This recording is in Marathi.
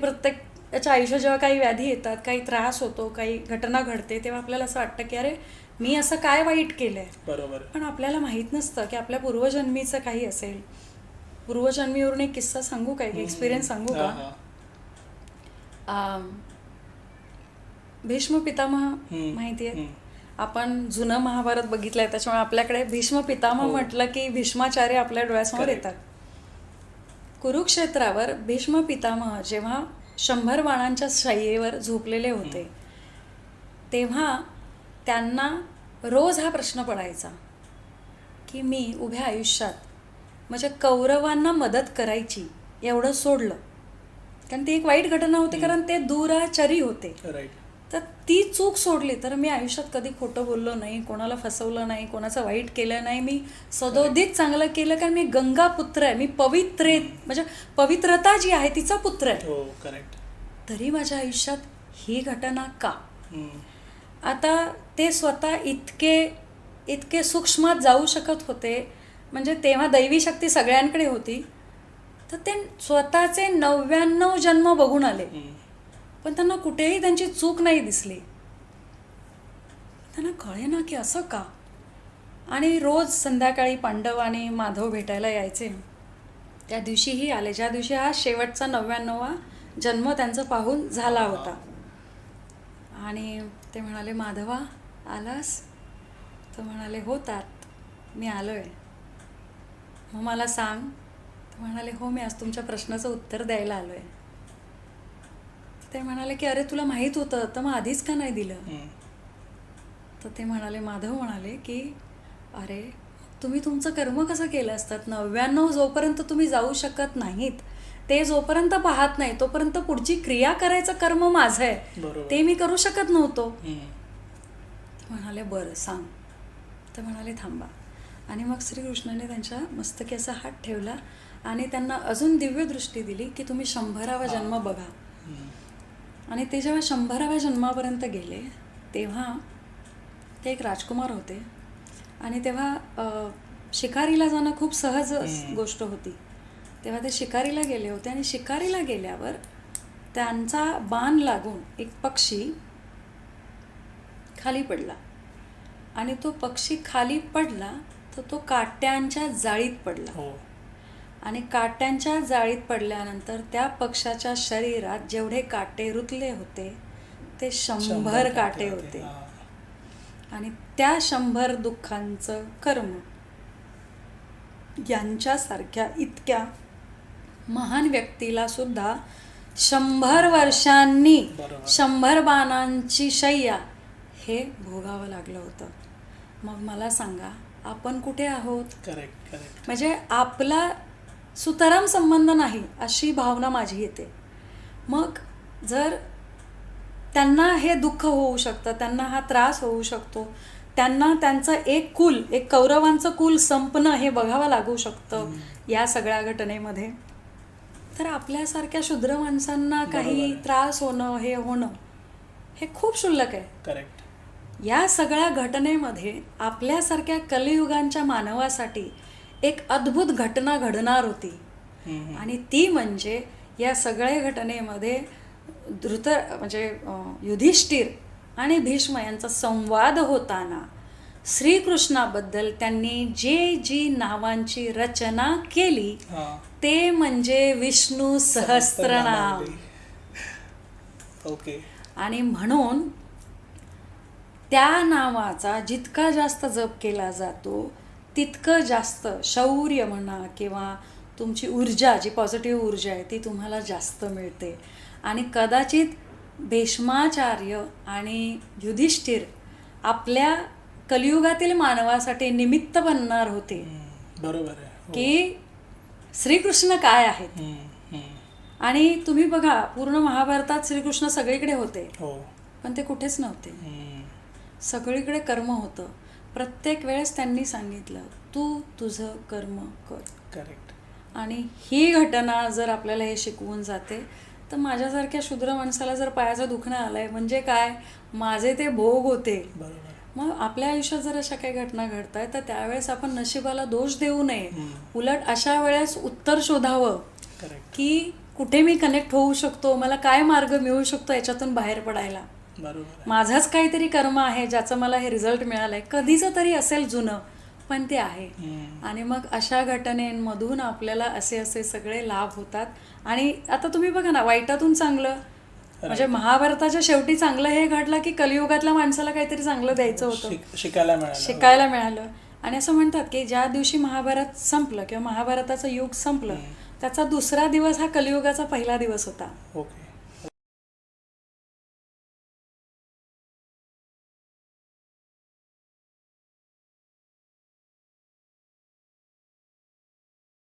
प्रत्येकाच्या आयुष्यात जेव्हा काही व्याधी येतात काही त्रास होतो काही घटना घडते तेव्हा आपल्याला असं वाटतं की अरे मी असं काय वाईट केलंय? बरोबर. पण आपल्याला माहीत नसतं की आपल्या पूर्वजन्मीचं काही असेल. पूर्वजन्मीवरून एक किस्सा सांगू काय एक्सपिरियन्स सांगू का? भीष्म पितामह माहिती आहे. आपण जुनं महाभारत बघितलंय त्याच्यामुळे आपल्याकडे भीष्म पितामह हो. म्हटलं की भीष्माचार्य आपल्या डोळ्यासमोर. येतात. कुरुक्षेत्रावर भीष्म पितामह जेव्हा शंभर बाणांच्या शय्येवर झोपलेले होते तेव्हा त्यांना रोज हा प्रश्न पडायचा की मी उभ्या आयुष्यात म्हणजे कौरवांना मदत करायची एवढं सोडलं. कारण ती एक वाईट घटना होती कारण ते दुराचरी होते. राईट तर ती चूक सोडली तर मी आयुष्यात कधी खोटं बोललो नाही कोणाला फसवलं नाही कोणाचं वाईट केलं नाही. मी सदोदित चांगलं केलं कारण मी गंगा पुत्र आहे. मी पवित्रे म्हणजे पवित्रता जी आहे तिचा पुत्र आहे. हो करेक्ट तरी माझ्या आयुष्यात ही घटना का? आता ते स्वतः इतके इतके सूक्ष्मात जाऊ शकत होते. म्हणजे तेव्हा दैवी शक्ती सगळ्यांकडे होती. तर ते स्वतःचे नव्याण्णव जन्म बघून आले. पण त्यांना कुठेही त्यांची चूक नाही दिसली. त्यांना कळे ना की असं का? आणि रोज संध्याकाळी पांडव आणि माधव भेटायला यायचे. त्या दिवशीही आले. ज्या दिवशी हा शेवटचा नव्याण्णवा जन्म त्यांचा पाहून झाला होता. आणि ते म्हणाले माधवा आलास? तो म्हणाले हो तात मी आहे मग मला सांग. तर म्हणाले हो मी आज तुमच्या प्रश्नाचं उत्तर द्यायला आलो आहे ते म्हणाले की अरे तुला माहीत होतं तर मग आधीच का नाही दिलं? तर ते म्हणाले माधव म्हणाले की अरे तुम्ही तुमचं कर्म कसं केलं असतात? नव्याण्णव जोपर्यंत तुम्ही जाऊ शकत नाहीत ते जोपर्यंत पाहत नाही तोपर्यंत पुढची क्रिया करायचं कर्म माझं आहे. ते मी करू शकत नव्हतो. म्हणाले बरं सांग. तर म्हणाले थांबा. आणि मग श्रीकृष्णाने त्यांच्या मस्तकी असा हात ठेवला आणि त्यांना अजून दिव्य दृष्टी दिली की तुम्ही शंभरावा जन्म बघा. आणि ते जेव्हा शंभराव्या जन्मापर्यंत गेले तेव्हा ते एक राजकुमार होते. आणि तेव्हा शिकारीला जाणं खूप सहज. गोष्ट होती. तेव्हा ते शिकारीला गेले होते आणि शिकारीला गेल्यावर त्यांचा बाण लागून एक पक्षी खाली पडला. आणि तो पक्षी खाली पडला तर तो काट्यांच्या जाळीत पडला. हो. आणि काट्यांच्या जाळीत पडल्यानंतर त्या पक्षाच्या शरीरात जेवढे काटे रुतले होते ते शंभर काटे होते. आणि त्या शंभर दुःखांचं कर्म यांच्यासारख्या इतक्या महान व्यक्तीला सुद्धा शंभर वर्षांनी. शंभर बाणांची शय्या हे भोगावं लागलं होतं मग मला सांगा आपण कुठे आहोत करेक्ट करेक्ट म्हणजे आपला सुतराम संबंध नाही अशी भावना माझी येते. मग जर त्यांना हे दुःख होऊ शकतं त्यांना हा त्रास होऊ शकतो त्यांना त्यांचं एक कुल एक कौरवांचं कुल संपणं हे बघावं लागू शकतं या सगळ्या घटनेमध्ये. तर आपल्यासारख्या शूद्र माणसांना काही. त्रास होणं हे होणं हे खूप क्षुल्लक आहे. करेक्ट. या सगळ्या घटनेमध्ये आपल्यासारख्या कलियुगांच्या मानवासाठी एक अद्भुत घटना घडणार होती. आणि ती म्हणजे या सगळ्या घटनेमध्ये धृत म्हणजे युधिष्ठिर आणि भीष्म यांचा संवाद होताना श्रीकृष्णाबद्दल त्यांनी जे जी नावांची रचना केली ते म्हणजे विष्णू सहस्त्रनाम. ओके. आणि म्हणून त्या नावाचा जितका जास्त जप केला जातो तितकं जास्त शौर्य म्हणा किंवा तुमची ऊर्जा जी पॉझिटिव्ह ऊर्जा आहे ती तुम्हाला जास्त मिळते आणि कदाचित भीष्माचार्य आणि युधिष्ठिर आपल्या कलियुगातील मानवासाठी निमित्त बनणार होते. बरोबर हो. की श्रीकृष्ण काय आहेत. आणि तुम्ही बघा पूर्ण महाभारतात श्रीकृष्ण सगळीकडे होते हो पण ते कुठेच नव्हते. सगळीकडे कर्म होतं प्रत्येक वेळेस त्यांनी सांगितलं तू तुझं कर्म कर. करेक्ट आणि ही घटना जर आपल्याला हे शिकवून जाते तर माझ्यासारख्या शूद्र माणसाला जर पायाचं दुखणं आलंय म्हणजे काय? माझे ते भोग होते. बरोबर. मग आपल्या आयुष्यात जर अशा काही घटना घडत आहेत तर त्यावेळेस आपण नशिबाला दोष देऊ नये. उलट अशा वेळेस उत्तर शोधावं. की कुठे मी कनेक्ट होऊ शकतो? मला काय मार्ग मिळू शकतो याच्यातून बाहेर पडायला? बरोबर माझाच काहीतरी कर्म आहे ज्याचं मला हे रिझल्ट मिळालंय. कधीचं तरी असेल जुनं पण ते आहे. आणि मग अशा घटनेमधून आपल्याला असे असे सगळे लाभ होतात. आणि आता तुम्ही बघा ना वाईटातून चांगलं म्हणजे महाभारताच्या शेवटी चांगलं हे घडलं की कलियुगातल्या माणसाला काहीतरी चांगलं द्यायचं होतं. शिक- शिकायला मिळालं. शिकायला मिळालं. आणि असं म्हणतात की ज्या दिवशी महाभारत संपलं किंवा महाभारताचं युग संपलं त्याचा दुसरा दिवस हा कलियुगाचा पहिला दिवस होता. ओके.